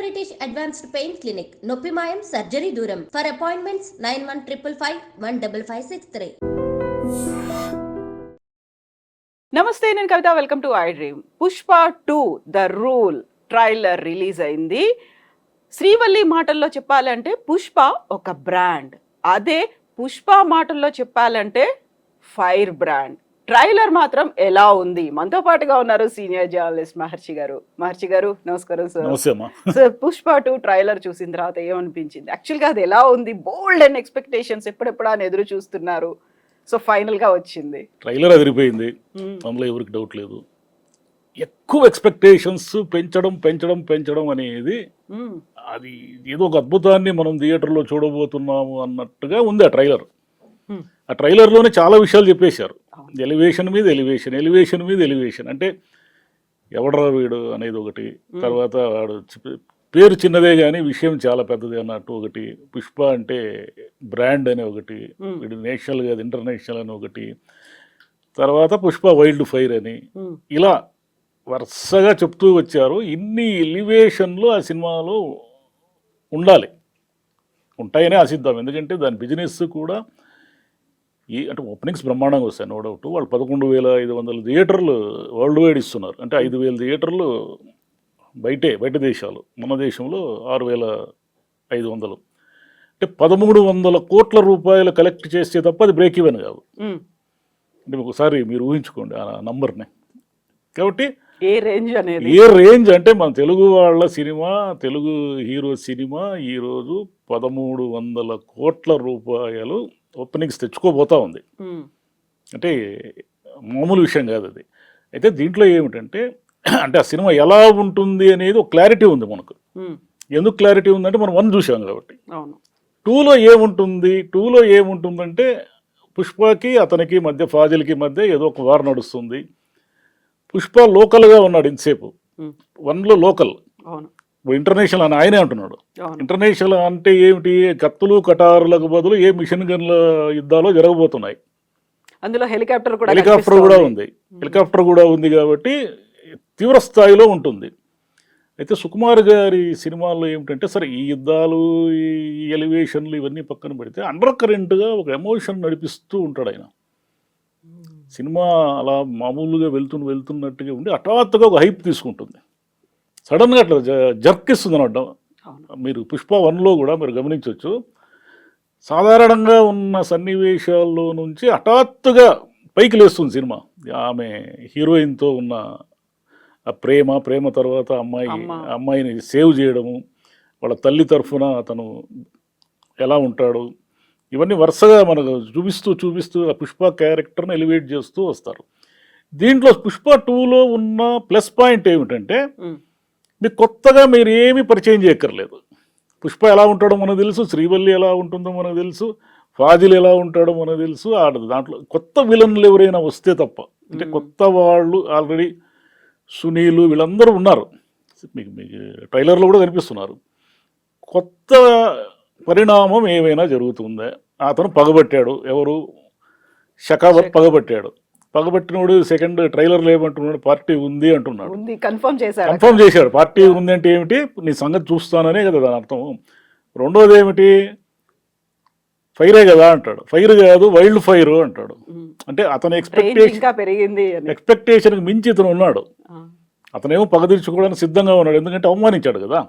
British advanced pain clinic నొప్పి మాయం surgery దూరం for appointments nine one triple five one double five six three నమస్తే నేను Kavitha welcome to I dream Pushpa two the rule trailer release అయింది శ్రీవల్లి మాటల్లో చెప్పాలంటే పుష్ప ఒక బ్రాండ్ అదే పుష్ప మాటల్లో చెప్పాలంటే ఫైర్ బ్రాండ్ ట్రైలర్ మాత్రం ఎలా ఉంది మనతో పాటుగా ఉన్నారు సీనియర్ జర్నలిస్ట్ మహర్షి గారు మహర్షి గారు నమస్కారం sir sir Pushpa two trailer చూసిన తర్వాత ఏమనిపించింది యాక్చువల్గా అది ఎలా ఉంది బోల్డ్ అండ్ ఎక్స్పెక్టేషన్స్ ఎప్పుడెప్పుడు అని ఎదురు చూస్తున్నారు సో ఫైనల్గా వచ్చింది ట్రైలర్ అదిరిపోయింది hmm. అందులో ఎవరికి డౌట్ లేదు ఎక్కువ ఎక్స్పెక్టేషన్స్ పెంచడం పెంచడం పెంచడం అనేది hmm. అది ఏదో ఒక అద్భుతాన్ని మనం థియేటర్లో చూడబోతున్నాము అన్నట్టుగా ఉంది ఆ ట్రైలర్ hmm. ఆ ట్రైలర్లోనే చాలా విషయాలు చెప్పేశారు ఎలివేషన్ మీద ఎలివేషన్ ఎలివేషన్ మీద ఎలివేషన్ అంటే ఎవడరా వీడు అనేది ఒకటి తర్వాత వాడు పేరు చిన్నదే కానీ విషయం చాలా పెద్దది అన్నట్టు ఒకటి పుష్ప అంటే బ్రాండ్ అనే ఒకటి వీడు నేషనల్ కాదు ఇంటర్నేషనల్ అని ఒకటి తర్వాత పుష్ప వైల్డ్ ఫైర్ అని ఇలా వరుసగా చెప్తూ వచ్చారు ఇన్ని ఎలివేషన్లు ఆ సినిమాలో ఉండాలి ఉంటాయనే ఆశిద్దాం ఎందుకంటే దాని బిజినెస్ కూడా ఈ అంటే ఓపెనింగ్స్ బ్రహ్మాండంగా వస్తాయి నో డౌట్ వాళ్ళు పదకొండు వేల ఐదు వందల థియేటర్లు వరల్డ్ వైడ్ ఇస్తున్నారు అంటే ఐదు వేల థియేటర్లు బయటే బయట దేశాలు మన దేశంలో ఆరు వేల ఐదు వందలు అంటే పదమూడు వందల కోట్ల రూపాయలు కలెక్ట్ చేస్తే తప్ప అది బ్రేక్ ఇవ్వను కాదు అంటే ఒకసారి మీరు ఊహించుకోండి ఆ నంబర్ని కాబట్టి ఏ రేంజ్ అనేది ఏ రేంజ్ అంటే మన తెలుగు వాళ్ళ సినిమా తెలుగు హీరో సినిమా ఈరోజు పదమూడు వందల కోట్ల రూపాయలు ఓపెనింగ్స్ తెచ్చుకోబోతా ఉంది అంటే మామూలు విషయం కాదు అది అయితే దీంట్లో ఏమిటంటే అంటే ఆ సినిమా ఎలా ఉంటుంది అనేది ఒక క్లారిటీ ఉంది మనకు ఎందుకు క్లారిటీ ఉందంటే మనం వన్ చూసాం కాబట్టి టూలో ఏముంటుంది టూలో ఏముంటుందంటే పుష్పకి అతనికి మధ్య ఫాజిల్కి మధ్య ఏదో ఒక వార్ నడుస్తుంది పుష్ప లోకల్గా ఉన్నాడు ఇంతసేపు వన్లో లోకల్ ఇంటర్నేషనల్ అని ఆయనే అంటున్నాడు ఇంటర్నేషనల్ అంటే ఏమిటి కత్తులు కటారులకు బదులు ఏ మిషన్ గన్ల యుద్ధాలు జరగబోతున్నాయి అందులో హెలికాప్టర్ కూడా హెలికాప్టర్ కూడా ఉంది హెలికాప్టర్ కూడా ఉంది కాబట్టి తీవ్ర స్థాయిలో ఉంటుంది అయితే సుకుమార్ గారి సినిమాల్లో ఏమిటంటే సరే ఈ యుద్ధాలు ఈ ఎలివేషన్లు ఇవన్నీ పక్కన పెడితే అండర్ కరెంట్గా ఒక ఎమోషన్ నడిపిస్తూ ఉంటాడు ఆయన సినిమా అలా మామూలుగా వెళ్తున్న వెళ్తున్నట్టుగా ఉండి హఠాత్తుగా ఒక హైప్ తీసుకుంటుంది సడన్గా అట్లా జర్క్ ఇస్తుంది అనమాట మీరు పుష్ప వన్లో కూడా మీరు గమనించవచ్చు సాధారణంగా ఉన్న సన్నివేశాల్లో నుంచి హఠాత్తుగా పైకి లేస్తుంది సినిమా ఆమె హీరోయిన్తో ఉన్న ఆ ప్రేమ ప్రేమ తర్వాత అమ్మాయి అమ్మాయిని సేవ్ చేయడము వాళ్ళ తల్లి తరఫున అతను ఎలా ఉంటాడు ఇవన్నీ వరుసగా మనకు చూపిస్తూ చూపిస్తూ ఆ పుష్ప క్యారెక్టర్ని ఎలివేట్ చేస్తూ వస్తారు దీంట్లో పుష్ప టూలో ఉన్న ప్లస్ పాయింట్ ఏమిటంటే మీకు కొత్తగా మీరు ఏమీ పరిచయం చేయక్కర్లేదు పుష్ప ఎలా ఉంటాడో మనకు తెలుసు శ్రీవల్లి ఎలా ఉంటుందో మనకు తెలుసు ఫాజిల్ ఎలా ఉంటాడో మనకు తెలుసు ఆడదు దాంట్లో కొత్త విలన్లు ఎవరైనా వస్తే తప్ప అంటే కొత్త వాళ్ళు ఆల్రెడీ సునీలు వీళ్ళందరూ ఉన్నారు మీకు మీకు ట్రైలర్లో కూడా కనిపిస్తున్నారు కొత్త పరిణామం ఏమైనా జరుగుతుందా అతను పగబట్టాడు ఎవరు షకావత్ పగబట్టాడు పగబట్టినోడు సెకండ్ ట్రైలర్ లేమంటున్నాడు పార్టీ ఉంది అంటున్నాడు కన్ఫర్మ్ చేశాడు కన్ఫర్మ్ చేశాడు పార్టీ ఉంది అంటే ఏమిటి నీ సంగతి చూస్తాననే కదా దాని అర్థం రెండోది ఏమిటి ఫైరే కదా అంటాడు ఫైర్ కాదు వైల్డ్ ఫైర్ అంటాడు hmm. అంటే అతని ఎక్స్పెక్టేషన్ పెరిగింది మించి ఇతను ఉన్నాడు అతనేమో పగదీర్చుకోవడానికి సిద్ధంగా ఉన్నాడు ఎందుకంటే అవమానించాడు కదా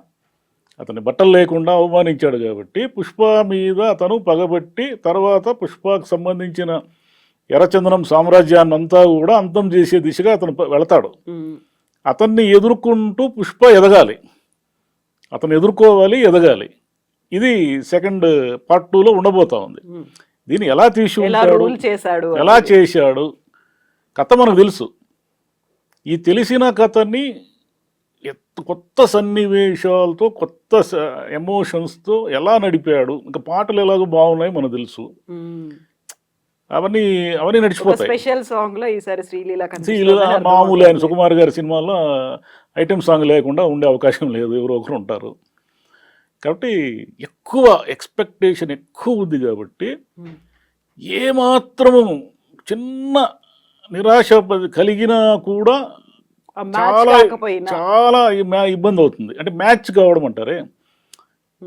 అతని బట్టలు లేకుండా అవమానించాడు కాబట్టి పుష్ప మీద అతను పగబట్టి తర్వాత పుష్పకు సంబంధించిన ఎర్రచందనం సామ్రాజ్యాన్ని అంతా కూడా అంతం చేసే దిశగా అతను వెళతాడు అతన్ని ఎదుర్కొంటూ పుష్ప ఎదగాలి అతను ఎదుర్కోవాలి ఎదగాలి ఇది సెకండ్ పార్ట్ టూలో ఉండబోతా ఉంది దీన్ని ఎలా తీసి చేశాడు ఎలా చేశాడు కథ మనకు తెలుసు ఈ తెలిసిన కథని కొత్త సన్నివేశాలతో కొత్త ఎమోషన్స్తో ఎలా నడిపాడు ఇంకా పాటలు ఎలాగో బాగున్నాయి మనకు తెలుసు అవన్నీ అవన్నీ నడిచిపోతాయి స్పెషల్ సాంగ్ లో ఈసారి శ్రీలీల మామూలు ఆయన సుకుమార్ గారి సినిమాలో ఐటెం సాంగ్ లేకుండా ఉండే అవకాశం లేదు ఎవరో ఒకరు ఉంటారు కాబట్టి ఎక్కువ ఎక్స్పెక్టేషన్ ఎక్కువ ఉంది కాబట్టి ఏమాత్రము చిన్న నిరాశ కలిగినా కూడా చాలా చాలా ఇబ్బంది అవుతుంది అంటే మ్యాచ్ కావడం అంటారే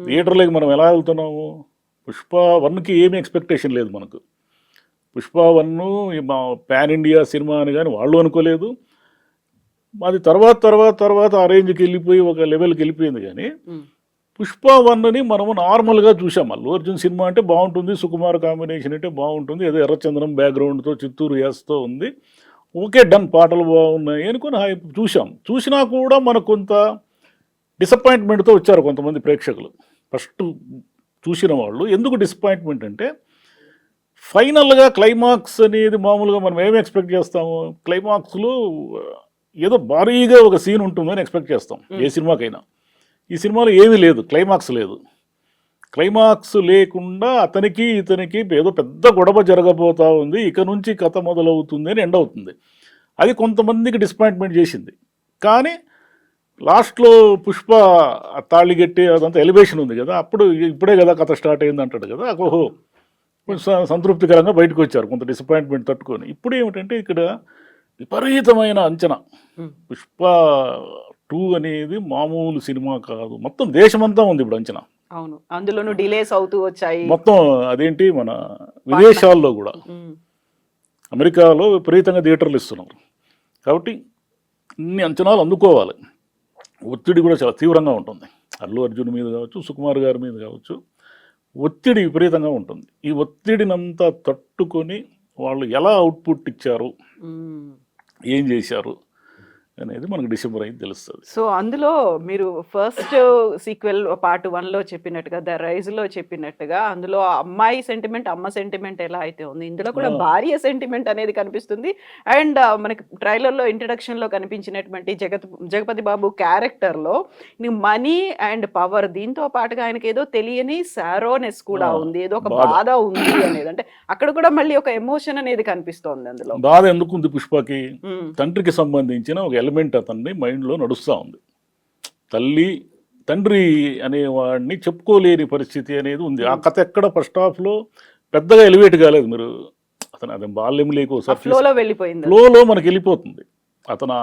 థియేటర్లోకి మనం ఎలా వెళ్తున్నాము పుష్ప వన్కి ఏమీ ఎక్స్పెక్టేషన్ లేదు మనకు పుష్ప మా పాన్ ఇండియా సినిమా అని కానీ వాళ్ళు అనుకోలేదు అది తర్వాత తర్వాత తర్వాత ఆ రేంజ్కి వెళ్ళిపోయి ఒక లెవెల్కి వెళ్ళిపోయింది కానీ పుష్ప వన్ని మనము నార్మల్గా చూసాం అల్లు అర్జున్ సినిమా అంటే బాగుంటుంది సుకుమార్ కాంబినేషన్ అంటే బాగుంటుంది ఏదో ఎర్రచంద్రం బ్యాక్గ్రౌండ్తో చిత్తూరు యాస్తో ఉంది ఓకే డన్ పాటలు బాగున్నాయి అనుకుని చూసాం చూసినా కూడా మనకు కొంత డిసప్పాయింట్మెంట్తో వచ్చారు కొంతమంది ప్రేక్షకులు ఫస్ట్ చూసిన వాళ్ళు ఎందుకు డిసప్పాయింట్మెంట్ అంటే ఫైనల్గా క్లైమాక్స్ అనేది మామూలుగా మనం ఏమి ఎక్స్పెక్ట్ చేస్తాము క్లైమాక్స్లో ఏదో భారీగా ఒక సీన్ ఉంటుందని ఎక్స్పెక్ట్ చేస్తాం ఏ సినిమాకైనా ఈ సినిమాలో ఏమీ లేదు క్లైమాక్స్ లేదు క్లైమాక్స్ లేకుండా అతనికి ఇతనికి ఏదో పెద్ద గొడవ జరగబోతూ ఉంది ఇక నుంచి కథ మొదలవుతుంది అని ఎండ్ అవుతుంది అది కొంతమందికి డిసప్పాయింట్మెంట్ చేసింది కానీ లాస్ట్లో పుష్ప తాళిగట్టి అదంతా ఎలివేషన్ ఉంది కదా అప్పుడు ఇప్పుడే కదా కథ స్టార్ట్ అయింది అంటాడు కదా ఓహో కొంచెం సంతృప్తికరంగా బయటకు వచ్చారు కొంత డిసప్పాయింట్మెంట్ తట్టుకొని ఇప్పుడు ఏమిటంటే ఇక్కడ విపరీతమైన అంచనా పుష్ప టూ అనేది మామూలు సినిమా కాదు మొత్తం దేశమంతా ఉంది ఇప్పుడు అంచనా అవును అందులోనూ డిలేస్ అవుతూ వచ్చాయి మొత్తం అదేంటి మన విదేశాల్లో కూడా అమెరికాలో విపరీతంగా థియేటర్లు ఇస్తున్నారు కాబట్టి ఇన్ని అంచనాలు అందుకోవాలి ఒత్తిడి కూడా చాలా తీవ్రంగా ఉంటుంది అల్లు అర్జున్ మీద కావచ్చు సుకుమార్ గారి మీద కావచ్చు ఒత్తిడి విపరీతంగా ఉంటుంది ఈ ఒత్తిడినంతా తట్టుకొని వాళ్ళు ఎలా అవుట్పుట్ ఇచ్చారు ఏం చేశారు అనేది మనకు డిసెంబర్ అయితే తెలుస్తుంది సో అందులో మీరు ఫస్ట్ సీక్వెల్ పార్ట్ వన్లో చెప్పినట్టుగా ద రైజ్లో చెప్పినట్టుగా అందులో అమ్మాయి సెంటిమెంట్ అమ్మ సెంటిమెంట్ ఎలా అయితే ఉంది ఇందులో కూడా భార్య సెంటిమెంట్ అనేది కనిపిస్తుంది అండ్ మనకి ట్రైలర్లో ఇంట్రడక్షన్లో కనిపించినటువంటి జగత్ జగపతి బాబు క్యారెక్టర్లో మనీ అండ్ పవర్ దీంతో పాటుగా ఆయనకి ఏదో తెలియని సారోనెస్ కూడా ఉంది ఏదో ఒక బాధ ఉంది అనేది అంటే అక్కడ కూడా మళ్ళీ ఒక ఎమోషన్ అనేది కనిపిస్తోంది అందులో బాధ ఎందుకు పుష్పకి తండ్రికి సంబంధించిన ఒక ఎలిమెంట్ అతన్ని మైండ్లో నడుస్తూ ఉంది తల్లి తండ్రి అనేవాడిని చెప్పుకోలేని పరిస్థితి అనేది ఉంది ఆ కథ ఎక్కడ ఫస్ట్ హాఫ్లో పెద్దగా ఎలివేట్ కాలేదు మీరు అతను అతను బాల్యం లేకు లోలో మనకి వెళ్ళిపోతుంది అతను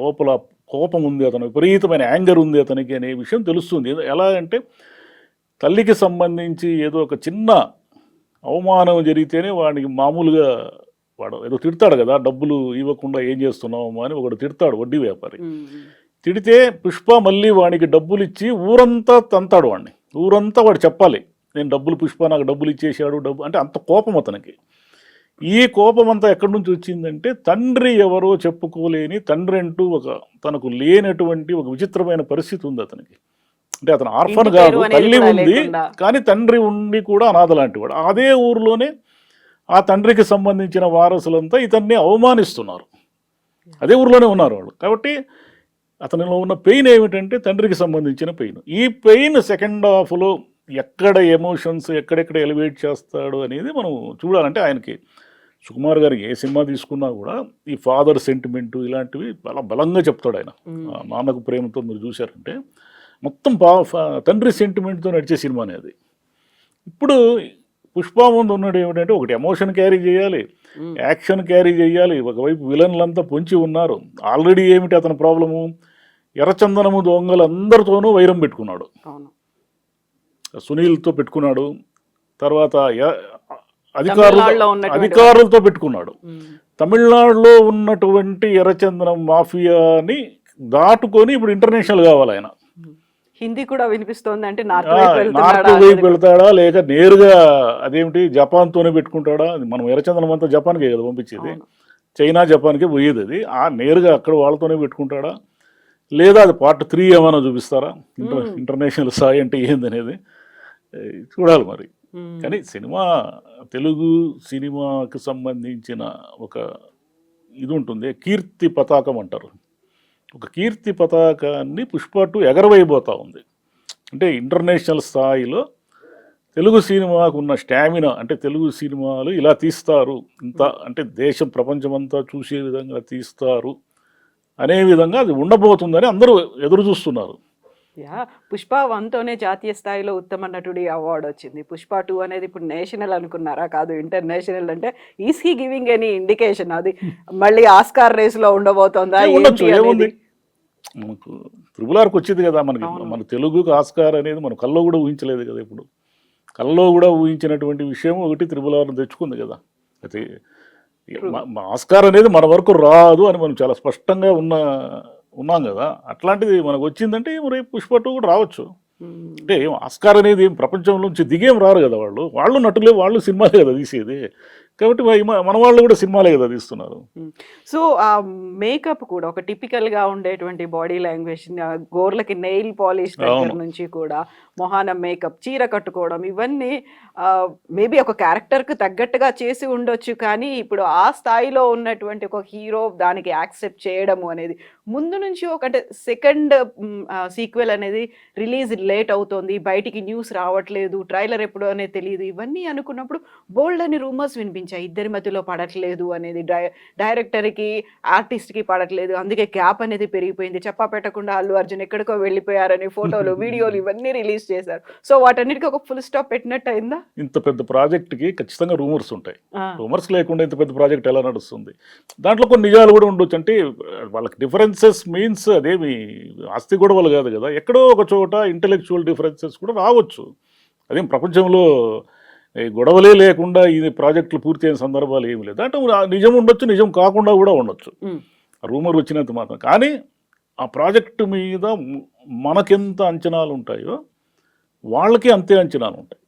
లోపల కోపం ఉంది అతను విపరీతమైన యాంగర్ ఉంది అతనికి అనే విషయం తెలుస్తుంది ఎలా అంటే తల్లికి సంబంధించి ఏదో ఒక చిన్న అవమానం జరిగితేనే వాడికి మామూలుగా వాడు ఏదో తిడతాడు కదా డబ్బులు ఇవ్వకుండా ఏం చేస్తున్నాము అని ఒకడు తిడతాడు వడ్డీ వ్యాపారి తిడితే పుష్ప మళ్ళీ వాడికి డబ్బులు ఇచ్చి ఊరంతా తంతాడు వాడిని ఊరంతా వాడు చెప్పాలి నేను డబ్బులు పుష్ప నాకు డబ్బులు ఇచ్చేసాడు డబ్బు అంటే అంత కోపం అతనికి ఈ కోపం అంతా ఎక్కడి నుంచి వచ్చిందంటే తండ్రి ఎవరో చెప్పుకోలేని తండ్రి అంటూ ఒక తనకు లేనటువంటి ఒక విచిత్రమైన పరిస్థితి ఉంది అతనికి అంటే అతను ఆర్ఫన్ కాదు తల్లి ఉంది కానీ తండ్రి ఉండి కూడా అనాథ వాడు అదే ఊర్లోనే ఆ తండ్రికి సంబంధించిన వారసులంతా ఇతన్ని అవమానిస్తున్నారు అదే ఊర్లోనే ఉన్నారు వాళ్ళు కాబట్టి అతనిలో ఉన్న పెయిన్ ఏమిటంటే తండ్రికి సంబంధించిన పెయిన్ ఈ పెయిన్ సెకండ్ హాఫ్లో ఎక్కడ ఎమోషన్స్ ఎక్కడెక్కడ ఎలివేట్ చేస్తాడు అనేది మనం చూడాలంటే ఆయనకి సుకుమార్ గారు ఏ సినిమా తీసుకున్నా కూడా ఈ ఫాదర్ సెంటిమెంటు ఇలాంటివి చాలా బలంగా చెప్తాడు ఆయన నాన్నకు ప్రేమతో మీరు చూశారంటే మొత్తం పా తండ్రి సెంటిమెంట్తో నడిచే సినిమానే అది ఇప్పుడు పుష్ప ముందు ఉన్నాడు ఏమిటంటే ఒకటి ఎమోషన్ క్యారీ చేయాలి యాక్షన్ క్యారీ చేయాలి ఒకవైపు విలన్లంతా పొంచి ఉన్నారు ఆల్రెడీ ఏమిటి అతని ప్రాబ్లము ఎర్రచందనము దొంగలు అందరితోనూ వైరం పెట్టుకున్నాడు సునీల్తో పెట్టుకున్నాడు తర్వాత అధికారులు అధికారులతో పెట్టుకున్నాడు తమిళనాడులో ఉన్నటువంటి ఎర్రచందనం మాఫియాని దాటుకొని ఇప్పుడు ఇంటర్నేషనల్ కావాలి ఆయన హిందీ కూడా వినిపిస్తోంది అంటే నార్త్ వైపు వెళ్తాడా లేక నేరుగా అదేమిటి జపాన్ తోనే పెట్టుకుంటాడా మనం ఎర్రచందనం అంతా జపాన్కే కదా పంపించేది చైనా జపాన్కే పోయేది అది ఆ నేరుగా అక్కడ వాళ్ళతోనే పెట్టుకుంటాడా లేదా అది పార్ట్ త్రీ ఏమైనా చూపిస్తారా ఇంటర్ ఇంటర్నేషనల్ సాయి అంటే ఏందనేది చూడాలి మరి కానీ సినిమా తెలుగు సినిమాకి సంబంధించిన ఒక ఇది ఉంటుంది కీర్తి పతాకం అంటారు ఒక కీర్తి పతాకాన్ని పుష్ప ఎగరవైపోతూ ఉంది అంటే ఇంటర్నేషనల్ స్థాయిలో తెలుగు సినిమాకు ఉన్న స్టామినా అంటే తెలుగు సినిమాలు ఇలా తీస్తారు ఇంత అంటే దేశం ప్రపంచమంతా చూసే విధంగా తీస్తారు అనే విధంగా అది ఉండబోతుందని అందరూ ఎదురు చూస్తున్నారు యా పుష్ప వన్తోనే జాతీయ స్థాయిలో ఉత్తమ నటుడి అవార్డు వచ్చింది పుష్ప టూ అనేది ఇప్పుడు నేషనల్ అనుకున్నారా కాదు ఇంటర్నేషనల్ అంటే is he giving any indication అది మళ్ళీ ఆస్కార్ రేస్లో ఉండబోతోందా ఏంటి మనకు ఆర్కి వచ్చింది కదా మనకి మన తెలుగుకు ఆస్కార్ అనేది మనం కల్లో కూడా ఊహించలేదు కదా ఇప్పుడు కల్లో కూడా ఊహించినటువంటి విషయం ఒకటి ఆర్ని తెచ్చుకుంది కదా అయితే ఆస్కార్ అనేది మన వరకు రాదు అని మనం చాలా స్పష్టంగా ఉన్న ఉన్నాం కదా అట్లాంటిది మనకు వచ్చిందంటే రేపు పుష్పట్టు కూడా రావచ్చు అంటే ఆస్కార్ అనేది ప్రపంచంలోంచి దిగేం రారు కదా వాళ్ళు వాళ్ళు నటులే వాళ్ళు సినిమాలే కదా తీసేది కాబట్టి మన వాళ్ళు కూడా సినిమాలే కదా తీస్తున్నారు సో ఆ మేకప్ కూడా ఒక టిపికల్ గా ఉండేటువంటి బాడీ లాంగ్వేజ్ గోర్లకి నెయిల్ పాలిష్ నుంచి కూడా మొహాన మేకప్ చీర కట్టుకోవడం ఇవన్నీ మేబీ ఒక క్యారెక్టర్ కు తగ్గట్టుగా చేసి ఉండొచ్చు కానీ ఇప్పుడు ఆ స్థాయిలో ఉన్నటువంటి ఒక హీరో దానికి యాక్సెప్ట్ చేయడము అనేది ముందు నుంచి ఒకటి సెకండ్ సీక్వెల్ అనేది రిలీజ్ లేట్ అవుతోంది బయటికి న్యూస్ రావట్లేదు ట్రైలర్ ఎప్పుడు అనేది తెలియదు ఇవన్నీ అనుకున్నప్పుడు బోల్డ్ అని రూమర్స్ వినిపించాయి ఇద్దరి మధ్యలో పడట్లేదు అనేది డై డైరెక్టర్కి ఆర్టిస్ట్కి పడట్లేదు అందుకే గ్యాప్ అనేది పెరిగిపోయింది చెప్పా పెట్టకుండా అల్లు అర్జున్ ఎక్కడికో వెళ్ళిపోయారని ఫోటోలు వీడియోలు ఇవన్నీ రిలీజ్ చేశారు సో వాటన్నిటికీ ఒక ఫుల్ స్టాప్ పెట్టినట్టు అయిందా ఇంత పెద్ద ప్రాజెక్ట్కి ఖచ్చితంగా రూమర్స్ ఉంటాయి రూమర్స్ లేకుండా ఇంత పెద్ద ప్రాజెక్ట్ ఎలా నడుస్తుంది దాంట్లో కొన్ని నిజాలు కూడా ఉండొచ్చు అంటే వాళ్ళకి డిఫరెన్స్ డిఫరెన్సెస్ మీన్స్ అదేమి ఆస్తి గొడవలు కాదు కదా ఎక్కడో ఒక చోట ఇంటలెక్చువల్ డిఫరెన్సెస్ కూడా రావచ్చు అదేం ప్రపంచంలో గొడవలే లేకుండా ఇది ప్రాజెక్టులు పూర్తి అయిన సందర్భాలు ఏమి లేదు అంటే నిజం ఉండొచ్చు నిజం కాకుండా కూడా ఉండొచ్చు రూమర్ వచ్చినంత మాత్రం కానీ ఆ ప్రాజెక్టు మీద మనకెంత అంచనాలు ఉంటాయో వాళ్ళకి అంతే అంచనాలు ఉంటాయి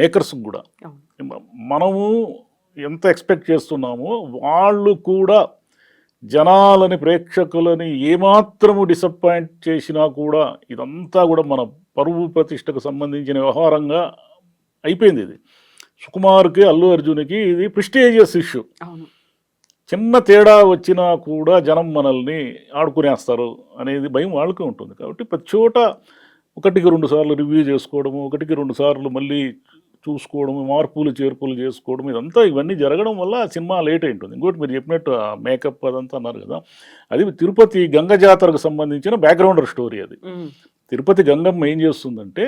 మేకర్స్కి కూడా మనము ఎంత ఎక్స్పెక్ట్ చేస్తున్నామో వాళ్ళు కూడా జనాలని ప్రేక్షకులని ఏమాత్రము డిసప్పాయింట్ చేసినా కూడా ఇదంతా కూడా మన పరువు ప్రతిష్టకు సంబంధించిన వ్యవహారంగా అయిపోయింది ఇది సుకుమార్కి అల్లు అర్జున్కి ఇది ప్రిస్టేజియస్ ఇష్యూ చిన్న తేడా వచ్చినా కూడా జనం మనల్ని ఆడుకునేస్తారు అనేది భయం వాళ్ళకే ఉంటుంది కాబట్టి ప్రతి చోట ఒకటికి రెండు సార్లు రివ్యూ చేసుకోవడము ఒకటికి రెండు సార్లు మళ్ళీ చూసుకోవడం మార్పులు చేర్పులు చేసుకోవడం ఇదంతా ఇవన్నీ జరగడం వల్ల ఆ సినిమా లేట్ అయింటుంది ఇంకోటి మీరు చెప్పినట్టు మేకప్ అదంతా అన్నారు కదా అది తిరుపతి గంగ జాతరకు సంబంధించిన బ్యాక్గ్రౌండర్ స్టోరీ అది తిరుపతి గంగమ్మ ఏం చేస్తుందంటే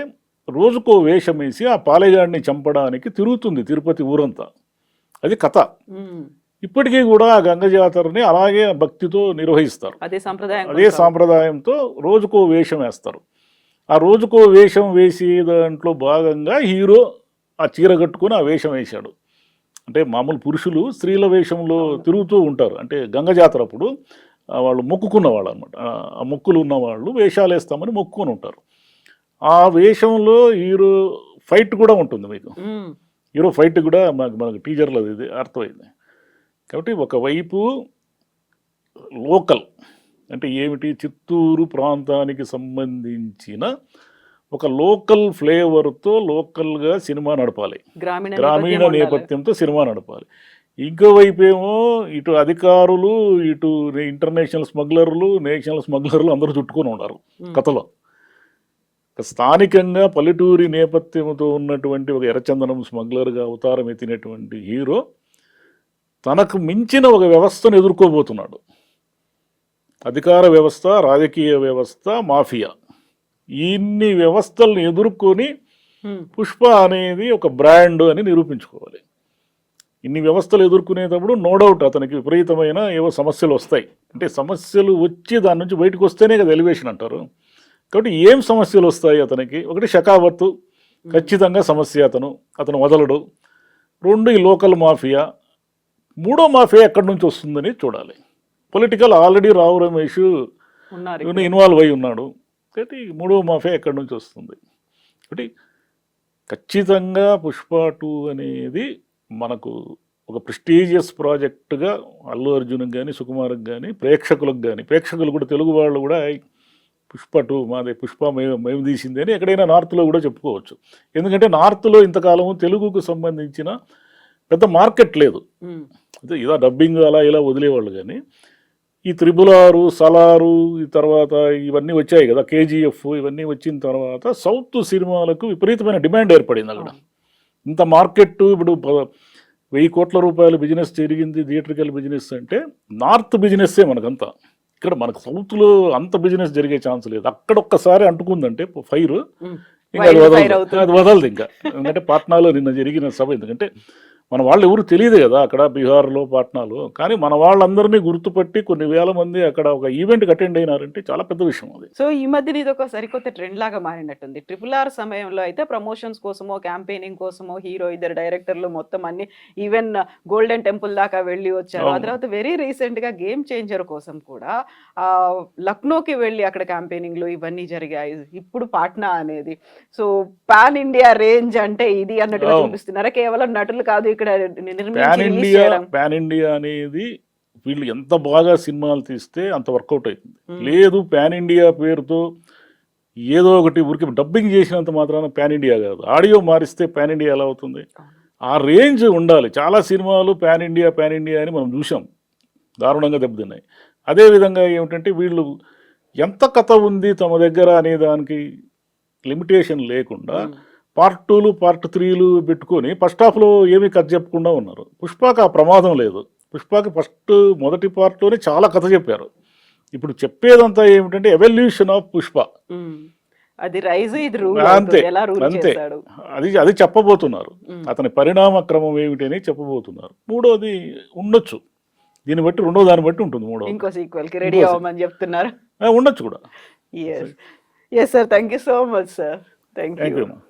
రోజుకో వేషం వేసి ఆ పాలేగాడిని చంపడానికి తిరుగుతుంది తిరుపతి ఊరంతా అది కథ ఇప్పటికీ కూడా ఆ గంగ జాతరని అలాగే భక్తితో నిర్వహిస్తారు అదే సాంప్రదాయం అదే సాంప్రదాయంతో రోజుకో వేషం వేస్తారు ఆ రోజుకో వేషం వేసే దాంట్లో భాగంగా హీరో ఆ చీర కట్టుకొని ఆ వేషం వేశాడు అంటే మామూలు పురుషులు స్త్రీల వేషంలో తిరుగుతూ ఉంటారు అంటే గంగ జాతర అప్పుడు వాళ్ళు మొక్కుకున్న వాళ్ళు అనమాట ఆ మొక్కులు ఉన్నవాళ్ళు వేషాలు వేస్తామని మొక్కుకొని ఉంటారు ఆ వేషంలో హీరో ఫైట్ కూడా ఉంటుంది మీకు హీరో ఫైట్ కూడా మనకు మనకు టీచర్లో ఇది అర్థమైంది కాబట్టి ఒకవైపు లోకల్ అంటే ఏమిటి చిత్తూరు ప్రాంతానికి సంబంధించిన ఒక లోకల్ ఫ్లేవర్తో లోకల్గా సినిమా నడపాలి గ్రామీణ నేపథ్యంతో సినిమా నడపాలి ఇంకోవైపేమో ఇటు అధికారులు ఇటు ఇంటర్నేషనల్ స్మగ్లర్లు నేషనల్ స్మగ్లర్లు అందరూ చుట్టుకొని ఉన్నారు కథలో స్థానికంగా పల్లెటూరి నేపథ్యంతో ఉన్నటువంటి ఒక ఎర్రచందనం స్మగ్లర్గా అవతారం ఎత్తినటువంటి హీరో తనకు మించిన ఒక వ్యవస్థను ఎదుర్కోబోతున్నాడు అధికార వ్యవస్థ రాజకీయ వ్యవస్థ మాఫియా ఇన్ని వ్యవస్థలను ఎదుర్కొని పుష్ప అనేది ఒక బ్రాండ్ అని నిరూపించుకోవాలి ఇన్ని వ్యవస్థలు ఎదుర్కొనేటప్పుడు నో డౌట్ అతనికి విపరీతమైన ఏవో సమస్యలు వస్తాయి అంటే సమస్యలు వచ్చి దాని నుంచి బయటకు వస్తేనే కదా ఎలివేషన్ అంటారు కాబట్టి ఏం సమస్యలు వస్తాయి అతనికి ఒకటి షకావత్తు ఖచ్చితంగా సమస్య అతను అతను వదలడు రెండు ఈ లోకల్ మాఫియా మూడో మాఫియా ఎక్కడి నుంచి వస్తుందని చూడాలి political already Rao Ramesh involve అయి ఉన్నాడు ఒకటి మూడవ మాఫియా ఎక్కడి నుంచి వస్తుంది ఒకటి ఖచ్చితంగా పుష్ప టూ అనేది మనకు ఒక ప్రెస్టీజియస్ ప్రాజెక్టుగా అల్లు అర్జున్కి కానీ సుకుమార్కి కానీ ప్రేక్షకులకు కానీ ప్రేక్షకులు కూడా తెలుగు వాళ్ళు కూడా పుష్ప టూ మాది పుష్ప మేము మేము తీసింది అని ఎక్కడైనా నార్త్లో కూడా చెప్పుకోవచ్చు ఎందుకంటే నార్త్లో ఇంతకాలము తెలుగుకు సంబంధించిన పెద్ద మార్కెట్ లేదు ఇలా డబ్బింగ్ అలా ఇలా వదిలేవాళ్ళు కానీ ఈ త్రిబుల్ ఆరు సలారు ఈ తర్వాత ఇవన్నీ వచ్చాయి కదా కేజీఎఫ్ ఇవన్నీ వచ్చిన తర్వాత సౌత్ సినిమాలకు విపరీతమైన డిమాండ్ ఏర్పడింది అక్కడ ఇంత మార్కెట్ ఇప్పుడు వెయ్యి కోట్ల రూపాయల బిజినెస్ జరిగింది థియేటర్కల్ బిజినెస్ అంటే నార్త్ బిజినెస్సే మనకంతా ఇక్కడ మనకు సౌత్లో అంత బిజినెస్ జరిగే ఛాన్స్ లేదు అక్కడ ఒక్కసారి అంటుకుందంటే ఫైర్ ఇంకా అది వదలదు వదలదు ఇంకా ఎందుకంటే పాట్నాలో నిన్న జరిగిన సభ ఎందుకంటే మన వాళ్ళు ఎవరు తెలియదు కదా అక్కడ బీహార్లో పాట్నాలో కానీ మన వాళ్ళందరినీ గుర్తుపట్టి కొన్ని వేల మంది అక్కడ ఒక ఈవెంట్కి అటెండ్ అయినారంటే చాలా పెద్ద విషయం అది సో ఈ మధ్యన ఇది ఒక సరికొత్త ట్రెండ్ లాగా మారినట్టుంది ట్రిపుల్ ఆర్ సమయంలో అయితే ప్రమోషన్స్ కోసమో క్యాంపెయినింగ్ కోసమో హీరో ఇద్దరు డైరెక్టర్లు మొత్తం అన్ని ఈవెన్ గోల్డెన్ టెంపుల్ దాకా వెళ్ళి వచ్చారు ఆ తర్వాత వెరీ రీసెంట్గా గేమ్ చేంజర్ కోసం కూడా లక్నోకి వెళ్ళి అక్కడ క్యాంపెయినింగ్లు ఇవన్నీ జరిగాయి ఇప్పుడు పాట్నా అనేది సో పాన్ ఇండియా రేంజ్ అంటే ఇది అన్నట్టుగా చూపిస్తున్నారా కేవలం నటులు కాదు ఇక్కడ పాన్ ఇండియా పాన్ ఇండియా అనేది వీళ్ళు ఎంత బాగా సినిమాలు తీస్తే అంత వర్కౌట్ అవుతుంది లేదు పాన్ ఇండియా పేరుతో ఏదో ఒకటి ఊరికి డబ్బింగ్ చేసినంత మాత్రాన పాన్ ఇండియా కాదు ఆడియో మారిస్తే పాన్ ఇండియా ఎలా అవుతుంది ఆ రేంజ్ ఉండాలి చాలా సినిమాలు పాన్ ఇండియా పాన్ ఇండియా అని మనం చూసాం దారుణంగా దెబ్బతిన్నాయి అదేవిధంగా ఏమిటంటే వీళ్ళు ఎంత కథ ఉంది తమ దగ్గర అనే దానికి లిమిటేషన్ లేకుండా పార్ట్ టూలు పార్ట్ త్రీలు పెట్టుకొని ఫస్ట్ హాఫ్లో ఏమీ కథ చెప్పకుండా ఉన్నారు పుష్పకు ఆ ప్రమాదం లేదు పుష్పకి ఫస్ట్ మొదటి పార్ట్లోనే చాలా కథ చెప్పారు ఇప్పుడు చెప్పేదంతా ఏమిటంటే ఎవల్యూషన్ ఆఫ్ పుష్ప అది అంతే అంతే అది అది చెప్పబోతున్నారు అతని పరిణామ క్రమం అని చెప్పబోతున్నారు మూడోది ఉండొచ్చు దీన్ని బట్టి రెండో దాన్ని బట్టి ఉంటుంది మూడో ఇంకో రెడీ అవ్వమని చెప్తున్నారు ఉండొచ్చు కూడా Yes, sir. Thank you so much, sir. Thank you. Thank you, ma'am.